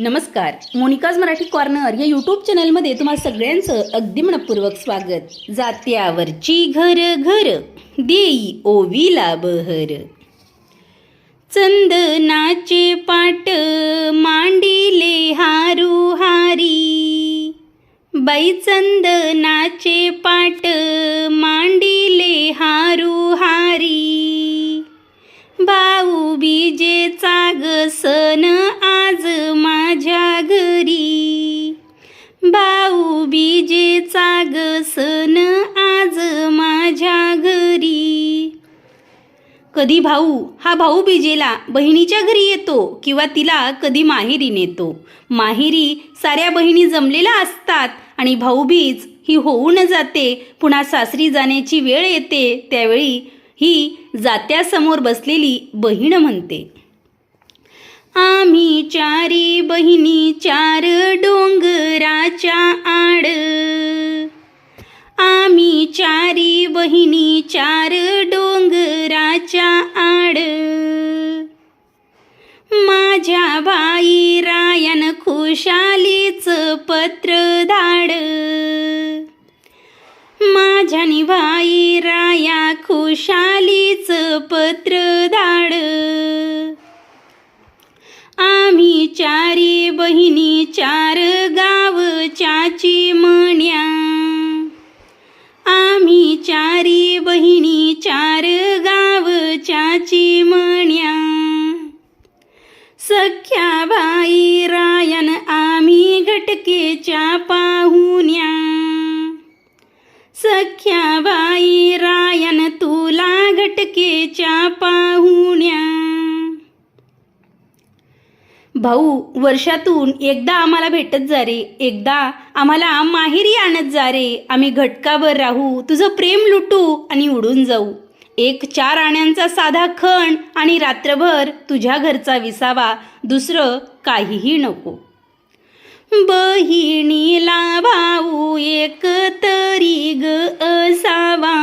नमस्कार मोनिकाज मराठी कॉर्नर या यूट्यूब चॅनलमध्ये तुम्हा सगळ्यांचं अगदी मनपूर्वक स्वागत. जात्यावरची घर घर देई ओवीला बहर चंदनाचे पाट मांडिले हारू हारी. बाई चंदनाचे पाट मांडिले हारू हारी. भाऊ बीजेचा ग बीजेचा ग सण आज माझ्या घरी. कधी भाऊ हा भाऊ बीजेला बहिणीच्या घरी येतो किंवा तिला कधी माहेरी नेतो. माहेरी साऱ्या बहिणी जमलेल्या असतात आणि भाऊबीज ही होऊन जाते. पुन्हा सासरी जाण्याची वेळ येते. त्यावेळी ही जात्यासमोर बसलेली बहीण म्हणते. आम्ही चारी बहिणी चार डोंगराच्या आम्ही चार डोंगराच्या आड. माझ्या बाई रायन खुशालीच पत्र धाड. माझ्या बाई राया खुशालीच पत्र धाड. आम्ही चारी बहिणी चार गाव चाची म्हण्या. बाई रायन आम्ही घटकेच्या पाहुण्या. सख्या बाई रायन तुला घटकेच्या पाहुण्या. भाऊ वर्षातून एकदा आम्हाला भेटत जा रे. एकदा आम्हाला माहेरी आणत जा रे. आम्ही घटकावर राहू तुझं प्रेम लुटू आणि उडून जाऊ. एक चार आण्यांचा साधा खण आणि रात्रभर तुझ्या घरचा विसावा दुसरं काहीही नको. बहिणीला भाऊ एक तरी ग असावा.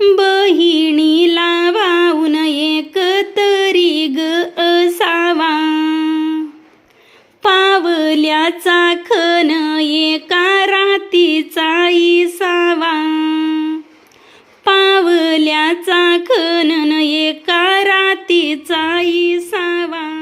बहिणीला भाऊन एक तरी ग असावा. पावल्याचा खन एका रातीचा इसावा. खनन एका रातीचा इसावा.